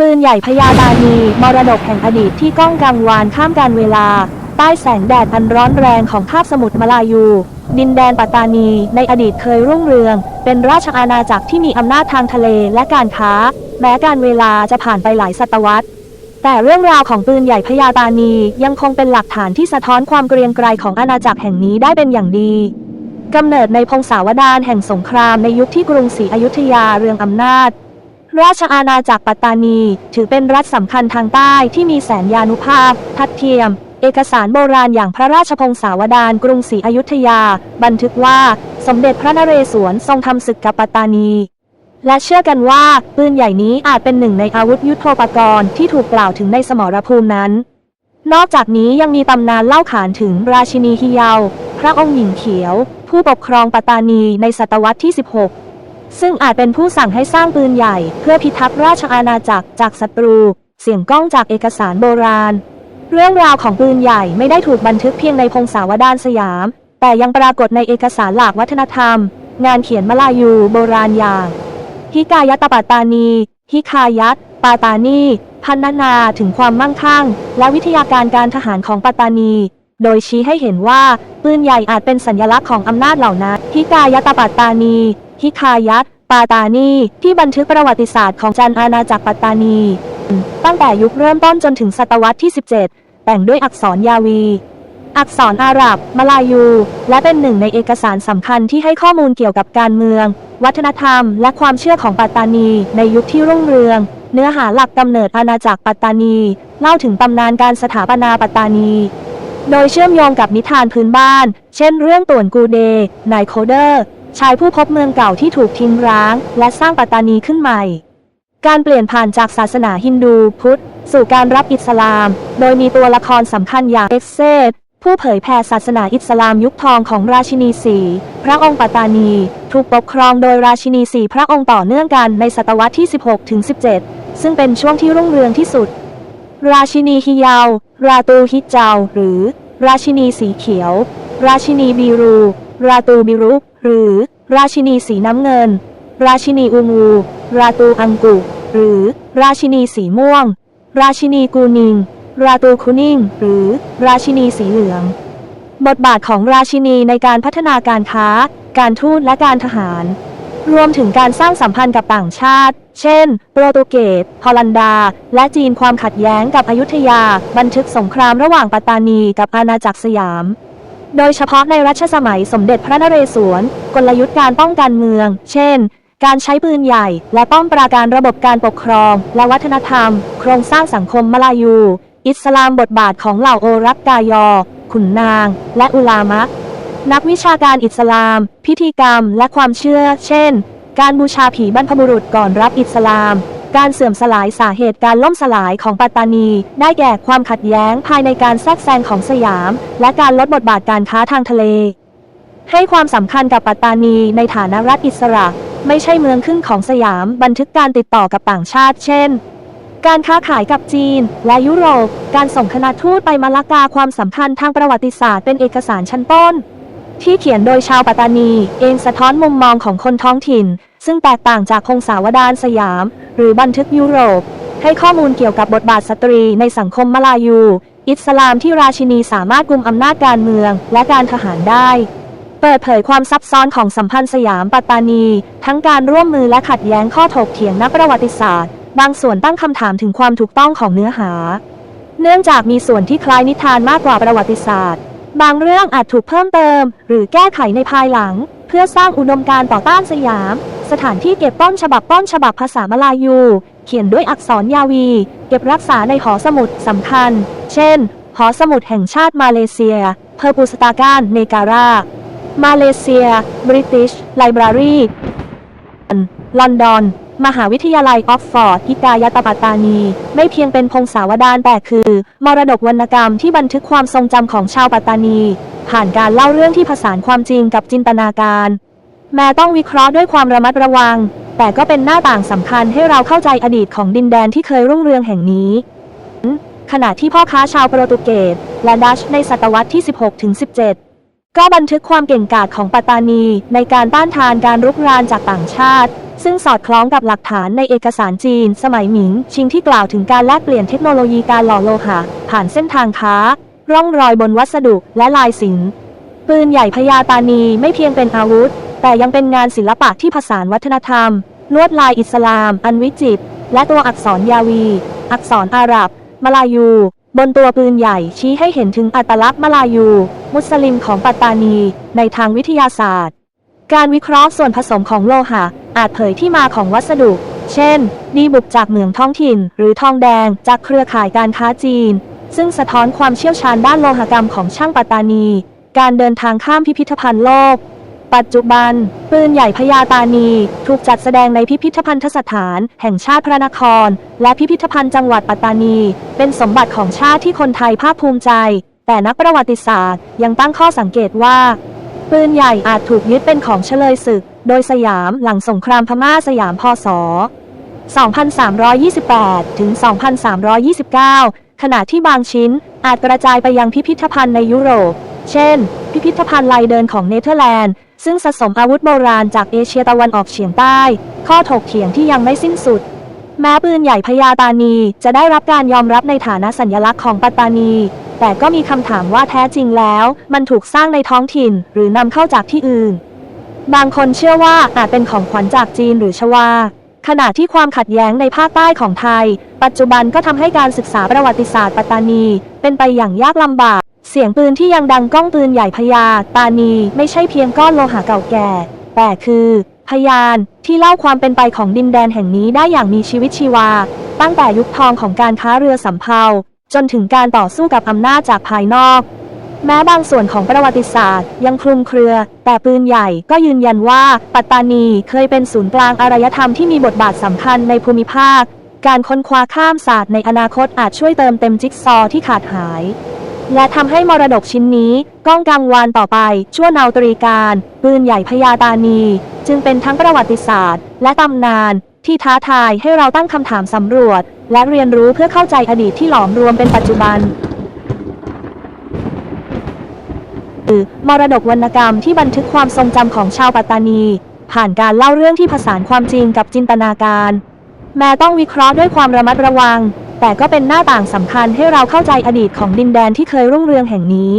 ปืนใหญ่พญาตานีมรดกแห่งอดีตที่ก้องกังวานข้ามการเวลา ใต้แสงแดดอันร้อนแรงของคาบสมุทรมาลายู ดินแดนปัตตานี ในอดีตเคยรุ่งเรือง เป็นราชอาณาจักรที่มีอำนาจทางทะเลและการค้า แม้การเวลาจะผ่านไปหลายศตวรรษ แต่เรื่องราวของปืนใหญ่พญาตานียังคงเป็นหลักฐานที่สะท้อนความเกรียงไกรของอาณาจักรแห่งนี้ได้เป็นอย่างดีกำเนิดในพงศาวดารแห่งสงครามในยุคที่กรุงศรีอยุธยาเรืองอำนาจ ราชอาณาจักรปัตตานี ถือเป็นรัฐสำคัญทางใต้ที่มีแสนยานุภาพ ทัดเทียม เอกสารโบราณอย่างพระราชพงศาวดารกรุงศรีอยุธยา บันทึกว่าสมเด็จพระนเรศวรทรงทำศึกกับปัตตานี และเชื่อกันว่าปืนใหญ่นี้อาจเป็นหนึ่งในอาวุธยุทโธปกรณ์ที่ถูกกล่าวถึงในสมรภูมินั้น นอกจากนี้ยังมีตำนานเล่าขานถึงราชินีฮิยาพระองค์หญิงเขียว ผู้ปกครองปัตตานีในศตวรรษที่ 16 ซึ่งอาจเป็นผู้สั่งให้สร้างปืนใหญ่ เพื่อพิทักษ์ราชอาณาจักรจากศัตรู เสียงก้องจากเอกสารโบราณ เรื่องราวของปืนใหญ่ไม่ได้ถูกบันทึกเพียงในพงศาวดารสยาม แต่ยังปรากฏในเอกสารหลากวัฒนธรรม งานเขียนมลายูโบราณอย่างฮิกายะตปัตานีฮิคายัตปาตานีพันนาถึงความมั่งคั่ง และวิทยาการการทหารของปัตานี โดยชี้ให้เห็นว่าปืนใหญ่อาจเป็นสัญลักษณ์ของอำนาจเหล่านั้นฮิกายะตปัตตานี ฮิคายัตปาตานี ที่บันทึกประวัติศาสตร์ของจันอาณาจักรปัตตานี ตั้งแต่ยุคเริ่มต้นจนถึงศตวรรษที่ 17 แต่งด้วยอักษรยาวี อักษรอาหรับ มลายู และเป็นหนึ่งในเอกสารสำคัญที่ให้ข้อมูลเกี่ยวกับการเมือง วัฒนธรรม และความเชื่อของปัตตานี ในยุคที่รุ่งเรือง เนื้อหาหลักกำเนิดอาณาจักรปัตตานี เล่าถึงตำนานการสถาปนาปัตตานีโดยเชื่อมโยงกับนิทานพื้นบ้าน เช่นเรื่องต่วนกูเดนายโคเดอร์ ชายผู้พบเมืองเก่าที่ถูกทิ้งร้าง และสร้างปัตตานีขึ้นใหม่ การเปลี่ยนผ่านจากศาสนาฮินดูพุทธ สู่การรับอิสลาม โดยมีตัวละครสำคัญอย่างเอ็กเซดผู้เผยแผ่ศาสนาอิสลามยุคทองของราชินีสีพระองค์ปัตตานี ถูกปกครองโดยราชินีสีพระองค์ต่อเนื่องกันในศตวรรษที่ 16 ถึง 17 ซึ่งเป็นช่วงที่รุ่งเรืองที่สุด ราชินีฮิยาว ราตูฮิจาวหรือ ราชินีสีเขียว ราชินีบีรู ราตูบิรุ หรือ ราชินีสีน้ำเงิน ราชินีอูงู ราตูอังกุ หรือ ราชินีสีม่วง ราชินีกูนิง ราตูคุนิง หรือ ราชินีสีเหลือง บทบาทของราชินีในการพัฒนาการค้า การทูตและการทหาร รวมถึงการสร้างสัมพันธ์กับต่างชาติ เช่น โปรตุเกส ฮอลันดา และจีนความขัดแย้งกับอยุธยา บันทึกสงครามระหว่างปัตตานีกับอาณาจักรสยาม โดยเฉพาะในรัชสมัยสมเด็จพระนเรศวร กลยุทธ์การป้องกันเมือง เช่น การใช้ปืนใหญ่ และป้อมปราการระบบการปกครอง และวัฒนธรรม โครงสร้างสังคมมลายู อิสลามบทบาทของเหล่าโอรักกายอ ขุนนาง และอุลามะ นักวิชาการอิสลาม พิธีกรรม และความเชื่อ เช่น การบูชาผีบรรพบุรุษก่อนรับอิสลาม การเสื่อมสลายสาเหตุการล่มสลายของปัตตานี ได้แก่ความขัดแย้งภายในการแทรกแซงของสยาม และการลดบทบาทการค้าทางทะเล ให้ความสำคัญกับปัตตานีในฐานะรัฐอิสระ ไม่ใช่เมืองขึ้นของสยามบันทึกการติดต่อกับต่างชาติ เช่น การค้าขายกับจีน และยุโรป การส่งคณะทูตไปมาลากาความสำคัญทางประวัติศาสตร์เป็นเอกสารชั้นต้นที่เขียนโดยชาวปัตตานี เองสะท้อนมุมมองของคนท้องถิ่น ซึ่งแตกต่างจากคงสาวดารสยาม หรือบันทึกยุโรป ให้ข้อมูลเกี่ยวกับบทบาทสตรีในสังคมมลายู อิสลามที่ราชินีสามารถกุมอำนาจการเมืองและการทหารได้ เปิดเผยความซับซ้อนของสัมพันธ์สยามปัตตานี ทั้งการร่วมมือและขัดแย้งข้อถกเถียงนักประวัติศาสตร์ บางส่วนตั้งคำถามถึงความถูกต้องของเนื้อหา เนื่องจากมีส่วนที่คล้ายนิทานมากกว่าประวัติศาสตร์ บางเรื่องอาจถูกเพิ่มเติม หรือแก้ไขในภายหลัง เพื่อสร้างอุดมการณ์ต่อต้านสยาม สถานที่เก็บต้อนฉบับต้อนฉบับภาษามลายู เขียนด้วยอักษรยาวี เก็บรักษาในหอสมุดสำคัญ เช่น หอสมุดแห่งชาติมาเลเซีย เพอร์ปูสตาการเนการา มาเลเซีย บริติช ไลบรารีลอนดอน มหาวิทยาลัยออกฟฟอร์ดฮิกายาตปัตตานี ไม่เพียงเป็นพงศาวดารแต่คือ มรดกวรรณกรรมที่บันทึกความทรงจำของชาวปัตตานี ผ่านการเล่าเรื่องที่ผสานความจริงกับจินตนาการ แม้ต้องวิเคราะห์ด้วยความระมัดระวัง แต่ก็เป็นหน้าต่างสำคัญให้เราเข้าใจอดีตของดินแดนที่เคยรุ่งเรืองแห่งนี้ ขณะที่พ่อค้าชาวโปรตุเกสและดัชในศตวรรษที่ 16-17 ก็บันทึกความเก่งกาจของปัตตานีในการต้านทานการรุกรานจากต่างชาติ ซึ่งสอดคล้องกับหลักฐานในเอกสารจีน สมัยหมิง ชิงที่กล่าวถึงการแลกเปลี่ยนเทคโนโลยีการหล่อโลหะผ่านเส้นทางค้า ร่องรอยบนวัสดุและลายศิลป์ปืนใหญ่พญาตานีไม่เพียงเป็นอาวุธ แต่ยังเป็นงานศิลปะที่ผสานวัฒนธรรม ลวดลายอิสลาม อันวิจิตรและตัวอักษรยาวี อักษรอาหรับ มลายู บนตัวปืนใหญ่ชี้ให้เห็นถึงอัตลักษณ์มลายู มุสลิมของปัตตานี ในทางวิทยาศาสตร์ การวิเคราะห์ส่วนผสมของโลหะ อาจเผยที่มาของวัสดุ เช่น ดีบุกจากเหมืองท้องถิ่น หรือทองแดงจากเครือข่ายการค้าจีน ซึ่งสะท้อนความเชี่ยวชาญด้านโลหกรรมของช่างปัตตานี การเดินทางข้ามพิพิธภัณฑ์โลก ปัจจุบัน ปืนใหญ่พญาตานี ถูกจัดแสดงในพิพิธภัณฑสถาน แห่งชาติพระนคร และพิพิธภัณฑ์จังหวัดปัตตานี เป็นสมบัติของชาติที่คนไทยภาคภูมิใจ แต่นักประวัติศาสตร์ ยังตั้งข้อสังเกตว่า ปืนใหญ่อาจถูกยึดเป็นของเฉลยศึก โดยสยามหลังสงครามพม่าสยามพศ 2328 ถึง 2329 ขณะที่บางชิ้นอาจกระจายไปยังพิพิธภัณฑ์ในยุโรป เช่น พิพิธภัณฑ์ลายเดินของเนเธอร์แลนด์ ซึ่งสะสมอาวุธโบราณจากเอเชียตะวันออกเฉียงใต้ ข้อถกเถียงที่ยังไม่สิ้นสุด แม้ปืนใหญ่พญาตานีจะได้รับการยอมรับในฐานะสัญลักษณ์ของปัตตานี แต่ก็มีคำถามว่าแท้จริงแล้ว มันถูกสร้างในท้องถิ่นหรือนำเข้าจากที่อื่น บางคนเชื่อว่าอาจเป็นของขวัญจากจีนหรือชวาขณะที่ความขัดแย้งในภาคใต้ของไทย ปัจจุบันก็ทำให้การศึกษาประวัติศาสตร์ปัตตานี เป็นไปอย่างยากลำบาก เสียงปืนที่ยังดังก้องปืนใหญ่พญาตานีไม่ใช่เพียงก้อนโลหะเก่าแก่ แต่คือพยานที่เล่าความเป็นไปของดินแดนแห่งนี้ได้อย่างมีชีวิตชีวา ตั้งแต่ยุคทองของการค้าเรือสำเภาจนถึงการต่อสู้กับอำนาจจากภายนอก แม้บางส่วนของประวัติศาสตร์ ยังคลุมเครือ แต่ปืนใหญ่ก็ยืนยันว่า ปัตตานีเคยเป็นศูนย์กลางอารยธรรมที่มีบทบาทสำคัญในภูมิภาค การค้นคว้าข้ามศาสตร์ในอนาคตอาจช่วยเติมเต็มจิ๊กซอว์ที่ขาดหาย และทำให้มรดกชิ้นนี้ก้องกังวานต่อไป ชั่วนาตรีการ ปืนใหญ่พญาตานี จึงเป็นทั้งประวัติศาสตร์ และตำนาน ที่ท้าทายให้เราตั้งคำถามสำรวจ และเรียนรู้เพื่อเข้าใจอดีตที่หลอมรวมเป็นปัจจุบันคือมรดกวรรณกรรมที่บันทึกความทรงจำของชาวปัตตานี ผ่านการเล่าเรื่องที่ผสานความจริงกับจินตนาการ แม้ต้องวิเคราะห์ด้วยความระมัดระวัง แต่ก็เป็นหน้าต่างสำคัญให้เราเข้าใจอดีตของดินแดนที่เคยรุ่งเรืองแห่งนี้